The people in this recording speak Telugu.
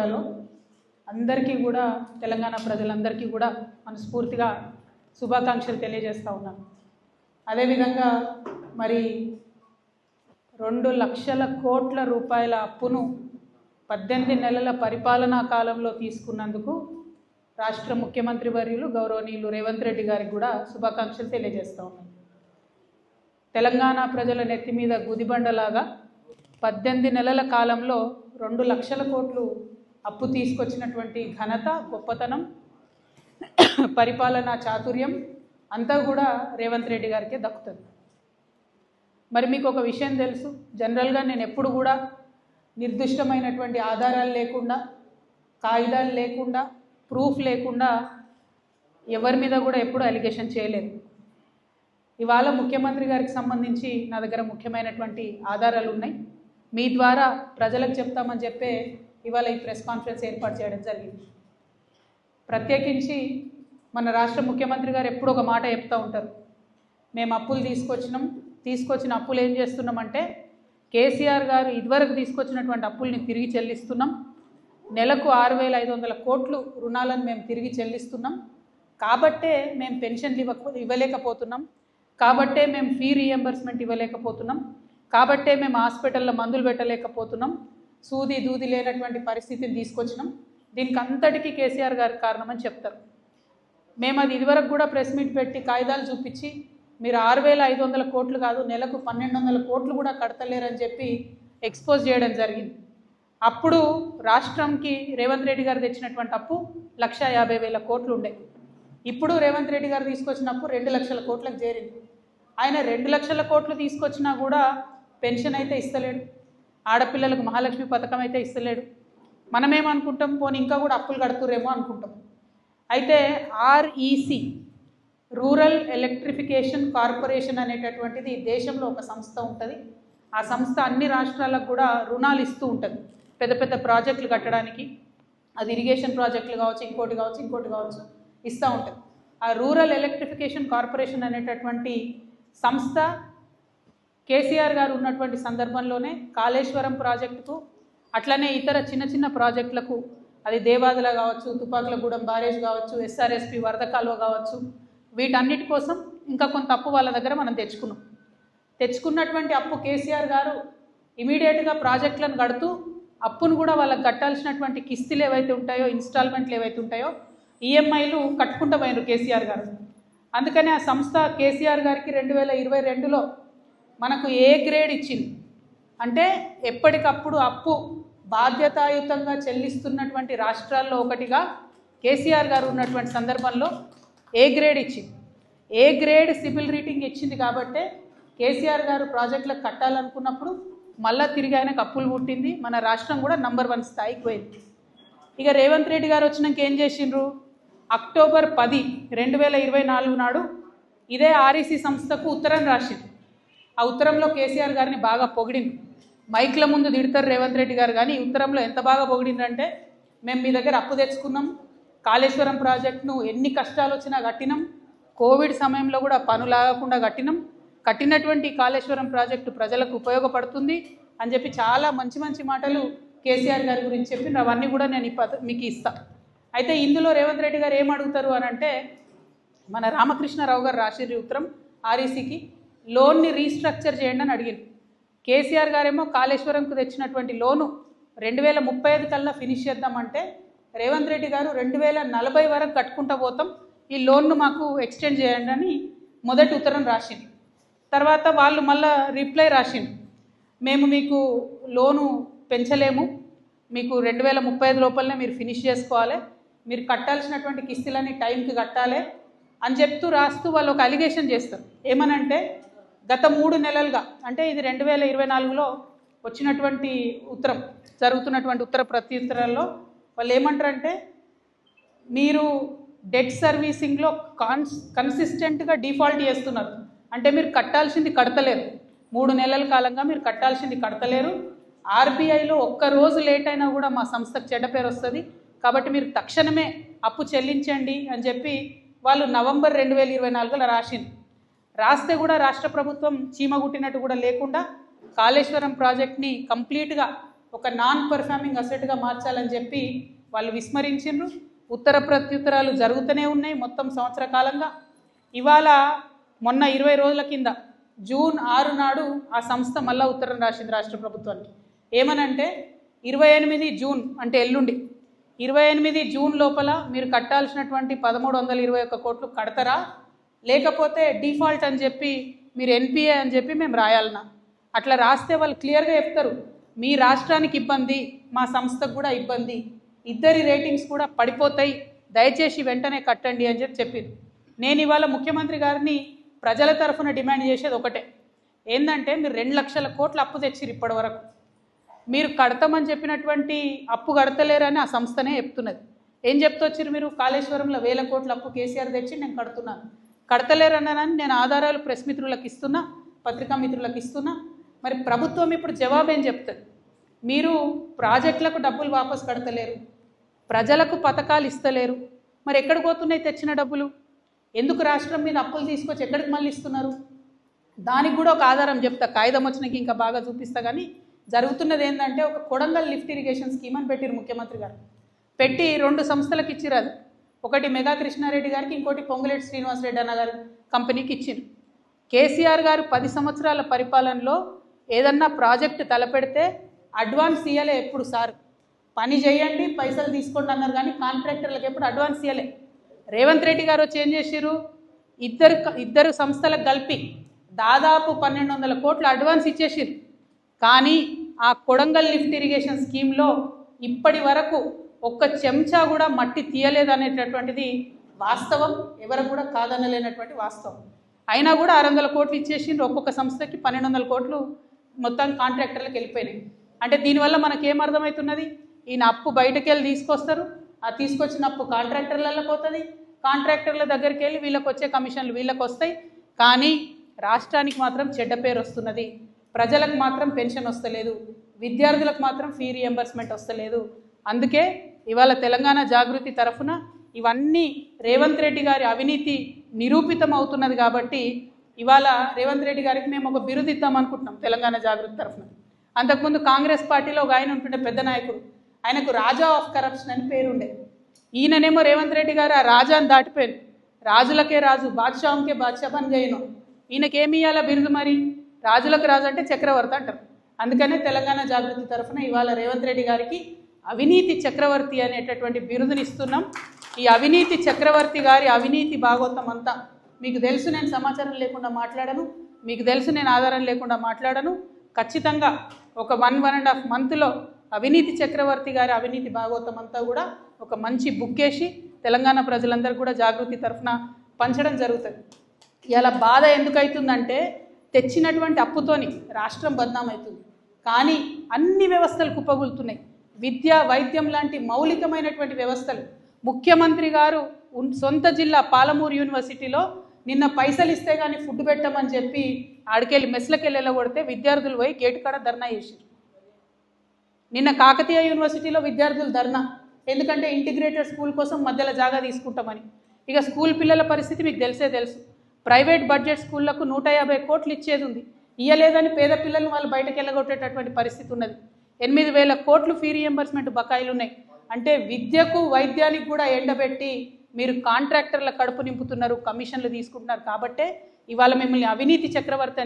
గుదిబండలో అందరికీ కూడా తెలంగాణ ప్రజలందరికీ కూడా మనస్ఫూర్తిగా శుభాకాంక్షలు తెలియజేస్తూ ఉన్నాను. అదేవిధంగా మరి రెండు లక్షల కోట్ల రూపాయల అప్పును పద్దెనిమిది నెలల పరిపాలనా కాలంలో తీసుకున్నందుకు రాష్ట్ర ముఖ్యమంత్రి వర్యులు గౌరవనీయులు రేవంత్ రెడ్డి గారికి కూడా శుభాకాంక్షలు తెలియజేస్తూ ఉన్నాను. తెలంగాణ ప్రజల నెత్తి మీద గుదిబండలాగా పద్దెనిమిది నెలల కాలంలో రెండు లక్షల కోట్లు అప్పు తీసుకొచ్చినటువంటి ఘనత గొప్పతనం పరిపాలనా చాతుర్యం అంతా కూడా రేవంత్ రెడ్డి గారికే దక్కుతుంది. మరి మీకు ఒక విషయం తెలుసు జనరల్గా నేను ఎప్పుడు కూడా నిర్దిష్టమైనటువంటి ఆధారాలు లేకుండా కాగితాలు లేకుండా ప్రూఫ్ లేకుండా ఎవరి మీద కూడా ఎప్పుడు అలిగేషన్ చేయలేదు. ఇవాళ ముఖ్యమంత్రి గారికి సంబంధించి నా దగ్గర ముఖ్యమైనటువంటి ఆధారాలు ఉన్నాయి. మీ ద్వారా ప్రజలకు చెప్తామని చెప్పే ఇవాళ ఈ ప్రెస్ కాన్ఫరెన్స్ ఏర్పాటు చేయడం జరిగింది. ప్రత్యేకించి మన రాష్ట్ర ముఖ్యమంత్రి గారు ఎప్పుడు ఒక మాట చెప్తూ ఉంటారు. మేము అప్పులు తీసుకొచ్చినాం తీసుకొచ్చిన అప్పులు ఏం చేస్తున్నామంటే కేసీఆర్ గారు ఇదివరకు తీసుకొచ్చినటువంటి అప్పుల్ని తిరిగి చెల్లిస్తున్నాం. నెలకు ఆరు వేల ఐదు వందల కోట్లు రుణాలను మేము తిరిగి చెల్లిస్తున్నాం. కాబట్టే మేము పెన్షన్లు ఇవ్వక ఇవ్వలేకపోతున్నాం. కాబట్టే మేము ఫీ రీఎంబర్స్మెంట్ ఇవ్వలేకపోతున్నాం. కాబట్టే మేము హాస్పిటల్లో మందులు పెట్టలేకపోతున్నాం. సూది దూది లేనటువంటి పరిస్థితిని తీసుకొచ్చినాం. దీనికి అంతటికీ కేసీఆర్ గారి కారణమని చెప్తారు. మేము అది ఇదివరకు కూడా ప్రెస్ మీట్ పెట్టి కాగితాలు చూపించి మీరు ఆరు వేల ఐదు వందల కోట్లు కాదు నెలకు పన్నెండు వందల కోట్లు కూడా కడతలేరని చెప్పి ఎక్స్పోజ్ చేయడం జరిగింది. అప్పుడు రాష్ట్రంకి రేవంత్ రెడ్డి గారు తెచ్చినటువంటి అప్పు లక్ష యాభై వేల కోట్లు ఉండే. ఇప్పుడు రేవంత్ రెడ్డి గారు తీసుకొచ్చిన అప్పు రెండు లక్షల కోట్లకు చేరింది. ఆయన రెండు లక్షల కోట్లు తీసుకొచ్చినా కూడా పెన్షన్ అయితే ఇస్తలేడు. ఆడపిల్లలకు మహాలక్ష్మి పథకం అయితే ఇస్తలేడు. మనమేమనుకుంటాం పోనీ ఇంకా కూడా అప్పులు కడుతురేమో అనుకుంటాం. అయితే ఆర్ఈసి రూరల్ ఎలక్ట్రిఫికేషన్ కార్పొరేషన్ అనేటటువంటిది దేశంలో ఒక సంస్థ ఉంటుంది. ఆ సంస్థ అన్ని రాష్ట్రాలకు కూడా రుణాలు ఇస్తూ ఉంటుంది. పెద్ద పెద్ద ప్రాజెక్టులు కట్టడానికి అది ఇరిగేషన్ ప్రాజెక్టులు కావచ్చు ఇంకోటి కావచ్చు ఇంకోటి కావచ్చు ఇస్తూ ఉంటుంది. ఆ రూరల్ ఎలక్ట్రిఫికేషన్ కార్పొరేషన్ అనేటటువంటి సంస్థ కేసీఆర్ గారు ఉన్నటువంటి సందర్భంలోనే కాళేశ్వరం ప్రాజెక్టుకు అట్లనే ఇతర చిన్న చిన్న ప్రాజెక్టులకు అది దేవాదుల కావచ్చు తుపాకులగూడెం బారేజ్ కావచ్చు ఎస్ఆర్ఎస్పి వరద కాలువ కావచ్చు వీటన్నిటి కోసం ఇంకా కొంత అప్పు వాళ్ళ దగ్గర మనం తెచ్చుకున్నాం. తెచ్చుకున్నటువంటి అప్పు కేసీఆర్ గారు ఇమీడియట్గా ప్రాజెక్టులను కడుతూ అప్పును కూడా వాళ్ళకి కట్టాల్సినటువంటి కిస్తులు ఏవైతే ఉంటాయో ఇన్స్టాల్మెంట్లు ఏవైతే ఉంటాయో ఈఎంఐలు కట్టుకుంటూ పోయినారు కేసీఆర్ గారు. అందుకనే ఆ సంస్థ కేసీఆర్ గారికి రెండు వేల ఇరవై రెండులో మనకు ఏ గ్రేడ్ ఇచ్చింది? అంటే ఎప్పటికప్పుడు అప్పు బాధ్యతాయుతంగా చెల్లిస్తున్నటువంటి రాష్ట్రాల్లో ఒకటిగా కేసీఆర్ గారు ఉన్నటువంటి సందర్భంలో ఏ గ్రేడ్ ఇచ్చింది? ఏ గ్రేడ్ సిబిల్ రేటింగ్ ఇచ్చింది కాబట్టే కేసీఆర్ గారు ప్రాజెక్టులకు కట్టాలనుకున్నప్పుడు మళ్ళా తిరిగి ఆయనకు అప్పులు పుట్టింది. మన రాష్ట్రం కూడా నంబర్ వన్ స్థాయికి పోయింది. ఇక రేవంత్ రెడ్డి గారు వచ్చినాక ఏం చేసిండ్రు? అక్టోబర్ పది రెండు వేల ఇరవై నాలుగు నాడు ఇదే ఆర్ఈసీ సంస్థకు ఉత్తరం రాసింది. ఆ ఉత్తరంలో కేసీఆర్ గారిని బాగా పొగిడింది మైక్ల ముందు తిడతారు రేవంత్ రెడ్డి గారు కానీ ఈ ఉత్తరంలో ఎంత బాగా పొగిడిందంటే మేము మీ దగ్గర అప్పు తెచ్చుకున్నాం కాళేశ్వరం ప్రాజెక్టును ఎన్ని కష్టాలు వచ్చినా కట్టినాం కోవిడ్ సమయంలో కూడా పనులాగకుండా కట్టినాం కట్టినటువంటి కాళేశ్వరం ప్రాజెక్టు ప్రజలకు ఉపయోగపడుతుంది అని చెప్పి చాలా మంచి మంచి మాటలు కేసీఆర్ గారి గురించి చెప్పి అవన్నీ కూడా నేను మీకు ఇస్తాను అయితే ఇందులో రేవంత్ రెడ్డి గారు ఏం అడుగుతారు అని అంటే మన రామకృష్ణారావు గారు రాసిర్రు ఉత్తరం ఆర్ఈసీకి లోన్ని రీస్ట్రక్చర్ చేయండి అని అడిగింది. కేసీఆర్ గారేమో కాళేశ్వరంకు తెచ్చినటువంటి లోను రెండు వేల ముప్పై ఐదు కల్లా ఫినిష్ చేద్దామంటే రేవంత్ రెడ్డి గారు రెండు వేల నలభై వరకు కట్టుకుంటూ పోతాం ఈ లోన్ను మాకు ఎక్స్టెండ్ చేయండి అని మొదటి ఉత్తరం రాసింది. తర్వాత వాళ్ళు మళ్ళా రిప్లై రాసింది. మేము మీకు లోను పెంచలేము మీకు రెండు వేల ముప్పై ఐదు లోపలనే మీరు ఫినిష్ చేసుకోవాలి మీరు కట్టాల్సినటువంటి కిస్తులని టైంకి కట్టాలి అని చెప్తూ రాస్తూ వాళ్ళు ఒక అలిగేషన్ చేస్తారు. ఏమనంటే గత మూడు నెలలుగా అంటే ఇది రెండు వేల ఇరవై నాలుగులో వచ్చినటువంటి ఉత్తరం జరుగుతున్నటువంటి ఉత్తర ప్రత్యుత్తరాల్లో వాళ్ళు ఏమంటారంటే మీరు డెట్ సర్వీసింగ్లో కాన్స్ కన్సిస్టెంట్గా డిఫాల్ట్ చేస్తున్నారు. అంటే మీరు కట్టాల్సింది కడతలేరు. మూడు నెలల కాలంగా మీరు కట్టాల్సింది కడతలేరు. ఆర్బీఐలో ఒక్క రోజు లేట్ అయినా కూడా మా సంస్థకు చెడ్డ పేరు వస్తుంది. కాబట్టి మీరు తక్షణమే అప్పు చెల్లించండి అని చెప్పి వాళ్ళు నవంబర్ రెండు వేల ఇరవై నాలుగులో రాసింది రాస్తే కూడా రాష్ట్ర ప్రభుత్వం చీమగుట్టినట్టు కూడా లేకుండా కాళేశ్వరం ప్రాజెక్ట్ని కంప్లీట్గా ఒక నాన్ పర్ఫార్మింగ్ అసెట్గా మార్చాలని చెప్పి వాళ్ళు విస్మరించిండ్రు. ఉత్తర ప్రత్యుత్తరాలు జరుగుతూనే ఉన్నాయి మొత్తం సంవత్సర కాలంగా. ఇవాళ మొన్న ఇరవై రోజుల కింద జూన్ ఆరు నాడు ఆ సంస్థ మళ్ళా ఉత్తరం రాసింది రాష్ట్ర ప్రభుత్వానికి. ఏమనంటే ఇరవై ఎనిమిది జూన్ అంటే ఎల్లుండి. ఇరవై ఎనిమిది జూన్ లోపల మీరు కట్టాల్సినటువంటి పదమూడు వందల ఇరవై ఒక్క కోట్లు కడతారా? లేకపోతే డిఫాల్ట్ అని చెప్పి మీరు ఎన్పిఏ అని చెప్పి మేము రాయాలన్నా. అట్లా రాస్తే వాళ్ళు క్లియర్గా చెప్తారు. మీ రాష్ట్రానికి ఇబ్బంది మా సంస్థకు కూడా ఇబ్బంది ఇద్దరి రేటింగ్స్ కూడా పడిపోతాయి దయచేసి వెంటనే కట్టండి అని చెప్పి చెప్పింది నేను ఇవాళ ముఖ్యమంత్రి గారిని ప్రజల తరఫున డిమాండ్ చేసేది ఒకటే. ఏంటంటే మీరు రెండు లక్షల కోట్లు అప్పు తెచ్చిరు ఇప్పటి వరకు. మీరు కడతామని చెప్పినటువంటి అప్పు కడతలేరని ఆ సంస్థనే చెప్తున్నది. ఏం చెప్తొచ్చారు మీరు? కాళేశ్వరంలో వేల కోట్ల అప్పు కేసీఆర్ తెచ్చి నేను కడుతున్నాను. కడతలేరన్నానని నేను ఆధారాలు ప్రెస్ మిత్రులకు ఇస్తున్నా పత్రికా మిత్రులకు ఇస్తున్నా. మరి ప్రభుత్వం ఇప్పుడు జవాబు ఏం చెప్తుంది? మీరు ప్రాజెక్టులకు డబ్బులు వాపసు కడతలేరు ప్రజలకు పథకాలు ఇస్తలేరు. మరి ఎక్కడికి పోతున్నాయి తెచ్చిన డబ్బులు? ఎందుకు రాష్ట్రం మీద అప్పులు తీసుకొచ్చి ఎక్కడికి మళ్ళీ ఇస్తున్నారు? దానికి కూడా ఒక ఆధారం చెప్తా. కాగితం వచ్చినాక ఇంకా బాగా చూపిస్తా కానీ జరుగుతున్నది ఏంటంటే ఒక కొడంగల్ లిఫ్ట్ ఇరిగేషన్ స్కీమ్ అని పెట్టిరు ముఖ్యమంత్రి గారు. పెట్టి రెండు సంస్థలకు ఇచ్చిరు అది. ఒకటి మెగా కృష్ణారెడ్డి గారికి ఇంకోటి పొంగులేటి శ్రీనివాసరెడ్డి అన్న గారి కంపెనీకి ఇచ్చిండ్రు. కేసీఆర్ గారు పది సంవత్సరాల పరిపాలనలో ఏదన్నా ప్రాజెక్ట్ తలపెడితే అడ్వాన్స్ ఇయ్యలే ఎప్పుడు సార్. పని చేయండి పైసలు తీసుకోండి అన్నారు కానీ కాంట్రాక్టర్లకు ఎప్పుడు అడ్వాన్స్ ఇయ్యలే. రేవంత్ రెడ్డి గారు వచ్చి ఏం చేసిర్రు? ఇద్దరు ఇద్దరు సంస్థలకు కలిపి దాదాపు పన్నెండు వందల కోట్లు అడ్వాన్స్ ఇచ్చేసిర్రు. కానీ ఆ కొడంగల్ లిఫ్ట్ ఇరిగేషన్ స్కీమ్లో ఇప్పటి వరకు ఒక్క చెంచా కూడా మట్టి తీయలేదనేటటువంటిది వాస్తవం ఎవరు కూడా కాదనలేనటువంటి వాస్తవం. అయినా కూడా ఆరు వందల కోట్లు ఇచ్చేసిండ్రు ఒక్కొక్క సంస్థకి పన్నెండు వందల కోట్లు మొత్తం కాంట్రాక్టర్లకు వెళ్ళిపోయినాయి. అంటే దీనివల్ల మనకేం అర్థమవుతున్నది ఈయన అప్పు బయటకు వెళ్ళి తీసుకొస్తారు ఆ తీసుకొచ్చిన అప్పు కాంట్రాక్టర్లలో పోతుంది. కాంట్రాక్టర్ల దగ్గరికి వెళ్ళి వీళ్ళకి వచ్చే కమిషన్లు వీళ్ళకి వస్తాయి. కానీ రాష్ట్రానికి మాత్రం చెడ్డ పేరు వస్తున్నది. ప్రజలకు మాత్రం పెన్షన్ వస్తలేదు. విద్యార్థులకు మాత్రం ఫీ రియంబర్స్మెంట్ వస్తలేదు. అందుకే ఇవాళ తెలంగాణ జాగృతి తరఫున ఇవన్నీ రేవంత్ రెడ్డి గారి అవినీతి నిరూపితం అవుతున్నది కాబట్టి ఇవాళ రేవంత్ రెడ్డి గారికి మేము ఒక బిరుదు ఇద్దాం అనుకుంటున్నాం తెలంగాణ జాగృతి తరఫున. అంతకుముందు కాంగ్రెస్ పార్టీలో ఒక ఆయన ఉంటుండే పెద్ద నాయకుడు. ఆయనకు రాజా ఆఫ్ కరప్షన్ అని పేరుండే. ఈయననేమో రేవంత్ రెడ్డి గారు ఆ రాజాని దాటిపోయాను రాజులకే రాజు బాద్షాహంకే బాద్షా పని చేయను. ఈయనకేమి ఇవ్వాలా బిరుదు మరి? రాజులకు రాజు అంటే చక్రవర్తి అంటారు. అందుకనే తెలంగాణ జాగృతి తరఫున ఇవాళ రేవంత్ రెడ్డి గారికి అవినీతి చక్రవర్తి అనేటటువంటి బిరుదుని ఇస్తున్నాం. ఈ అవినీతి చక్రవర్తి గారి అవినీతి భాగవతం అంతా మీకు తెలుసు నేను సమాచారం లేకుండా మాట్లాడను. మీకు తెలుసు నేను ఆధారం లేకుండా మాట్లాడను. ఖచ్చితంగా ఒక వన్ వన్ అండ్ హాఫ్ మంత్లో అవినీతి చక్రవర్తి గారి అవినీతి భాగవతం అంతా కూడా ఒక మంచి బుక్ వేసి తెలంగాణ ప్రజలందరూ కూడా జాగృతి తరఫున పంచడం జరుగుతుంది. ఇలా బాధ ఎందుకవుతుందంటే తెచ్చినటువంటి అప్పుతోని రాష్ట్రం బద్నామవుతుంది. కానీ అన్ని వ్యవస్థలు కుప్పగులుతున్నాయి. విద్య వైద్యం లాంటి మౌలికమైనటువంటి వ్యవస్థలు. ముఖ్యమంత్రి గారు ఉన్- సొంత జిల్లా పాలమూరు యూనివర్సిటీలో నిన్న పైసలు ఇస్తే కానీ ఫుడ్ పెట్టమని చెప్పి ఆడికెళ్ళి మెస్లకి కొడితే విద్యార్థులు పోయి గేటు కాడ ధర్నా చేసారు నిన్న కాకతీయ యూనివర్సిటీలో విద్యార్థులు ధర్నా. ఎందుకంటే ఇంటిగ్రేటెడ్ స్కూల్ కోసం మధ్యలో జాగా తీసుకుంటామని. ఇక స్కూల్ పిల్లల పరిస్థితి మీకు తెలిసే తెలుసు. ప్రైవేట్ బడ్జెట్ స్కూళ్ళకు నూట యాభై కోట్లు ఇచ్చేది ఉంది. ఇయ్యలేదని పేద పిల్లల్ని వాళ్ళు బయటకు వెళ్ళగొట్టేటటువంటి పరిస్థితి ఉన్నది. ఎనిమిది వేల కోట్లు ఫీ రియంబర్స్మెంట్ బకాయిలు ఉన్నాయి అంటే విద్యకు వైద్యానికి కూడా ఎండబెట్టి మీరు కాంట్రాక్టర్ల కడుపు నింపుతున్నారు కమిషన్లు తీసుకుంటున్నారు కాబట్టే ఇవాళ మిమ్మల్ని అవినీతి చక్రవర్తి